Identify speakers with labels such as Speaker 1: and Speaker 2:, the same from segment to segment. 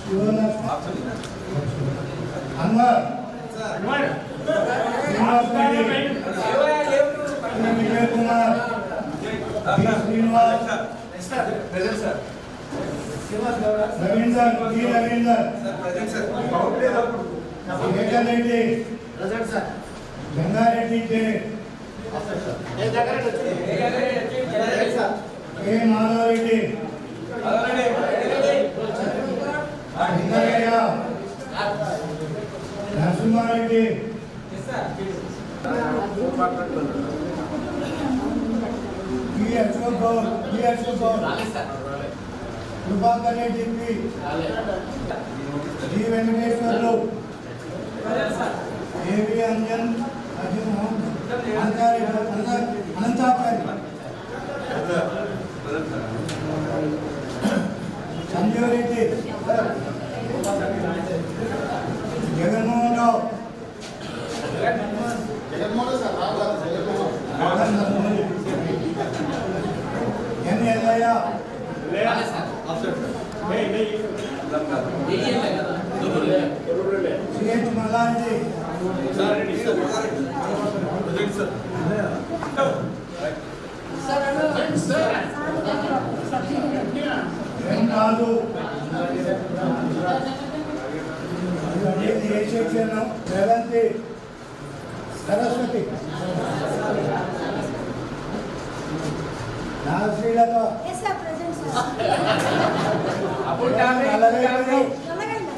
Speaker 1: Sivalakshmi Anwar. Vijay Kumar. Sri Srinivas. Ravinder D. Ravinder. Shekar Reddy Gangareddy J K Madhavareddy? Venkaiah Narasimhareddy? Krupakar Reddy P G Venkateswarlu. A V Anjan Jaganmohan Rao. N Ellaiah. CH Mallareddy. N Raju A section Revanthi Saraswathi నా Srilatha
Speaker 2: Yes, sir, present, sir.
Speaker 3: అప్పుడు topic
Speaker 1: నలభై
Speaker 3: topic
Speaker 2: ఎలాగైందా,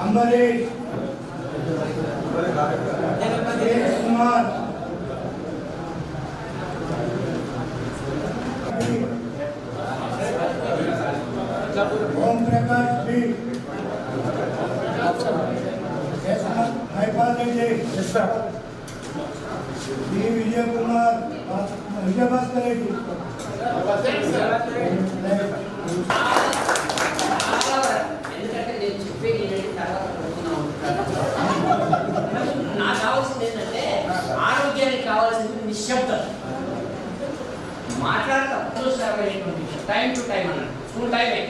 Speaker 1: Ambareesh Suresh Kumar Om Prakash B Mahipal Reddy D Vijay Kumar Vijayabhaskar Reddy
Speaker 4: ఎందుకంటే నేను చెప్పేది ఏంటంటే తర్వాత నాకు కావాల్సింది ఏంటంటే ఆరోగ్యానికి కావాల్సింది నిశ్శబ్దం. మాట్లాడతాం చూసినటువంటి టైం టు టైం అన్నాడు. స్కూల్ టైమే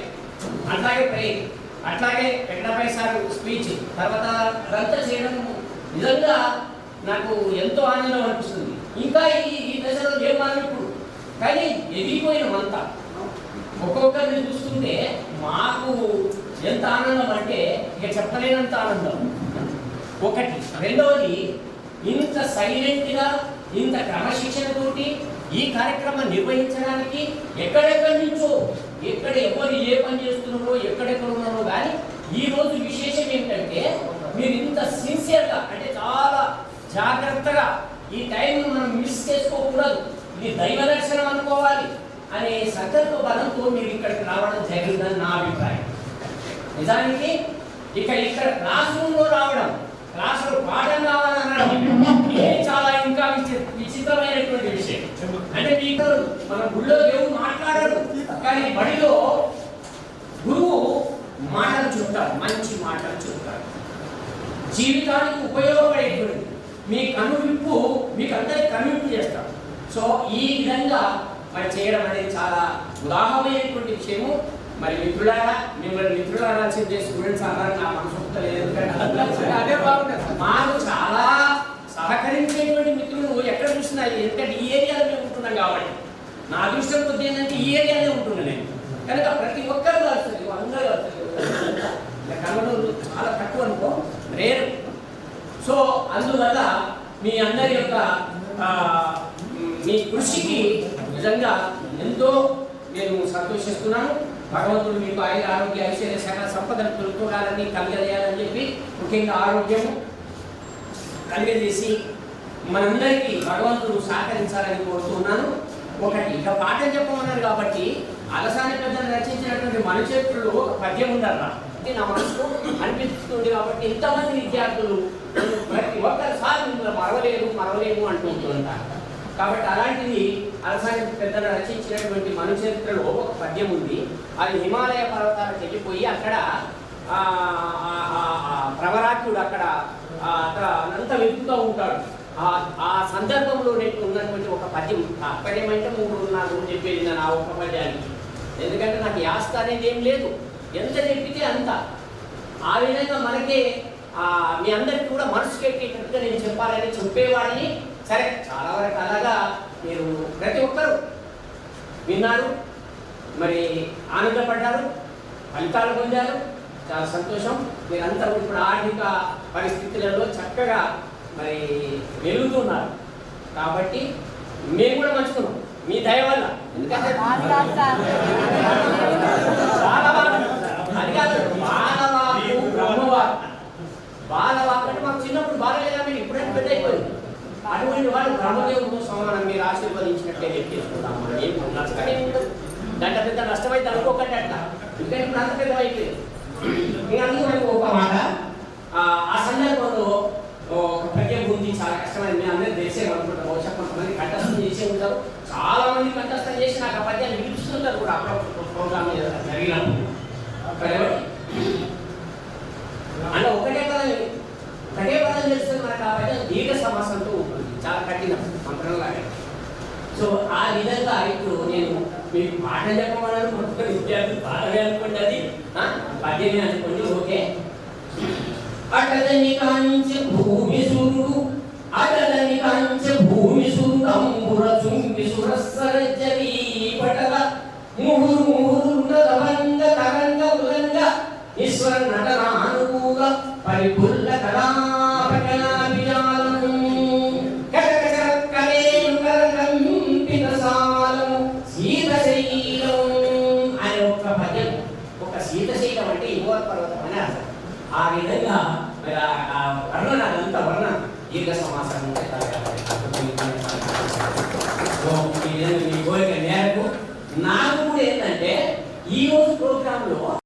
Speaker 4: అట్లాగే ప్రేయర్ అట్లాగే వెంకటపై సార్ స్పీచ్ తర్వాత అదంతా చేయడం నిజంగా నాకు ఎంతో ఆనందం అనిపిస్తుంది ఇంకా ఈ ఈ దశలో ఏం మాత్రం ఇప్పుడు కానీ ఎదిగిపోయినమంతా ఒక్కొక్కరిని చూస్తుంటే మాకు ఎంత ఆనందం అంటే ఇక చెప్పలేనంత ఆనందం. ఒకటి. రెండవది ఇంత సైలెంట్గా ఇంత క్రమశిక్షణతోటి ఈ కార్యక్రమం నిర్వహించడానికి ఎక్కడెక్కడి నుంచో ఎక్కడ ఎవరు ఏ పని చేస్తున్నారో ఎక్కడెక్కడ ఉన్నారో కానీ ఈ రోజు విశేషం ఏంటంటే మీరు ఇంత సిన్సియర్గా అంటే చాలా జాగ్రత్తగా ఈ టైం మనం మిస్ చేసుకోకూడదు. మీ దైవ దర్శనం అనుకోవాలి అనే సంకల్ప బలంతో మీరు ఇక్కడికి రావడం జరిగిందని నా అభిప్రాయం. నిజానికి ఇక్కడ ఇక్కడ క్లాస్ రూమ్లో రావడం క్లాస్లో పాఠం కావాలనడం ఇది చాలా ఇంకా విచిత్రమైనటువంటి విషయం. అంటే మీకు మన గుళ్ళో దేవుడు మాట్లాడరు కానీ బడిలో గురువు మాటలు చూస్తారు మంచి మాటలు చూస్తారు జీవితానికి ఉపయోగపడేటువంటి మీ కనువిప్పు మీకు అందరికి కనువిప్పు చేస్తారు సో ఈ విధంగా మరి చేయడం అనేది చాలా ఉదాహరణమైనటువంటి విషయము. మరి మిత్రులారా మిమ్మల్ని మిత్రులారా చెప్పే స్టూడెంట్స్ అన్నారు నా మనసు మాకు చాలా సహకరించేటువంటి మిత్రులు ఎక్కడ చూసినా ఎందుకంటే ఈ ఏరియాలో మేము ఉంటున్నాం కాబట్టి. నా అదృష్టం కొద్ది ఏంటంటే ఈ ఏరియాలో ఉంటున్నాను నేను. కనుక ప్రతి ఒక్కరు కలుస్తుంది అందరూ కలుస్తుంది కలవడం చాలా తక్కువ అనుకో రేరు. సో అందువల్ల మీ అందరి యొక్క మీ కృషికి నిజంగా ఎంతో నేను సంతోషిస్తున్నాను. భగవంతుడు మీకు ఆయన ఆరోగ్య ఐశ్వర్య సకల సంపదను తొలుకోవాలని కలిగజేయాలని చెప్పి ముఖ్యంగా ఆరోగ్యము కలిగజేసి మనందరికీ భగవంతుడు సహకరించాలని కోరుతున్నాను. ఒకటి ఇక పాఠం చెప్పమన్నారు కాబట్టి అలసాని పెద్దలు రచించినటువంటి మనుచేతుల్లో ఒక పద్యం ఉందన్న. ఇది నా మనసుకు అనిపిస్తుంది కాబట్టి ఇంతమంది విద్యార్థులు ప్రతి ఒక్కరిసారి మిమ్మల్ని మరవలేరు మరవలేము అంటూ ఉంటుంటారు కాబట్టి అలాంటిది అలసాని పెద్దలు రచించినటువంటి మనుచరిత్రలో ఒక పద్యం ఉంది. అది హిమాలయ పర్వతాలకు వెళ్ళిపోయి అక్కడ ఆ, ప్రవరాఖ్యుడు అక్కడ ఆ, అక్కడ వెతుకుతూ ఉంటాడు. ఆ ఆ సందర్భంలో నేను ఉన్నటువంటి ఒక పద్యం. తాత్పర్యం మూడు నాలుగు చెప్పేది నా ఒక పద్యానికి. ఎందుకంటే నాకు యాస్త అనేది ఏం లేదు. ఎంత చెప్పితే అంత. ఆ విధంగా మనకే మీ అందరికీ కూడా మనసుకెక్కేటట్టుగా నేను చెప్పాలని చెప్పేవాడిని. సరే చాలా మీరు ప్రతి ఒక్కరు విన్నారు మరి ఆనందపడ్డారు ఫలితాలు పొందారు చాలా సంతోషం. మీరందరూ ఇప్పుడు ఆర్థిక పరిస్థితులలో చక్కగా మరి వెలుగుతున్నారు కాబట్టి మేము కూడా మంచుకున్నాం మీ దయ వల్ల. ఎందుకంటే బాలవాకు అది కాదు బాలవాకు బ్రహ్మవాకు బాలవాకు అంటే మాకు చిన్నప్పుడు బాలలేదా మీరు ఇప్పుడంటే పెద్ద అయిపోయింది అటువంటి వాళ్ళు బ్రహ్మదేవుడు సమానం మీరు ఆశీర్వదించినట్లే చేసుకుంటాం ఏం నష్టమే ఉండదు. దాంట్లో పెద్ద నష్టమైతే అనుకోకండి అట్ట ఎందుకంటే ఇప్పుడు అంత పెద్ద అయిపోయింది ఇంకా అందుకు ఒక మాట. ఆ సందర్భంలో ఒక పద్యం ఉంది చాలా కష్టమైంది. మీ అందరూ తెలిసే అనుకుంటారు బహుశా కొంతమంది కంఠస్థం చేసే ఉంటారు. చాలా మంది కంఠస్థం చేసి నాకు ఆ పద్యాన్ని వినిపిస్తుంటారు కూడా. అప్పుడప్పుడు ప్రోగ్రామ్ జరిగినప్పుడు కాబట్టి అంటే ఒకటే పదం ఒకటే పదం తెలుస్తుంది మనకు ఆ పద్యం దీర్ఘ సమాసంతో ఉంటుంది చాలా కఠినం మంత్రంలాగా సో ఆ విధంగా ఇప్పుడు నేను మీకు పాఠం చెప్పమన్నాను మొత్తం విద్యార్థులు బాగా అనుకోండి అది పద్యమే అనుకోండి ఓకే. అటలని కాంచె భూమి సురుడు అటలని కాంచె భూమి సూరంబుర చుంబి సురస్సరజరీ పటల ముహురు ముహురు నదవంగ తరంగ ఉలంగ ఈశ్వర నటన అనుకూల పరిపూర్ణ శైలం అనే ఒక పద్యం ఒక సీతశైలం అంటే ఇవోర పర్వతం అని అర్థం. ఆ విధంగా మరి ఆ- వర్ణన అంత వర్ణన దీర్ఘ సమాసం ఈ విధంగా మీ కోరిక మేరకు నాకు కూడా ఏంటంటే ఈ రోజు ప్రోగ్రాంలో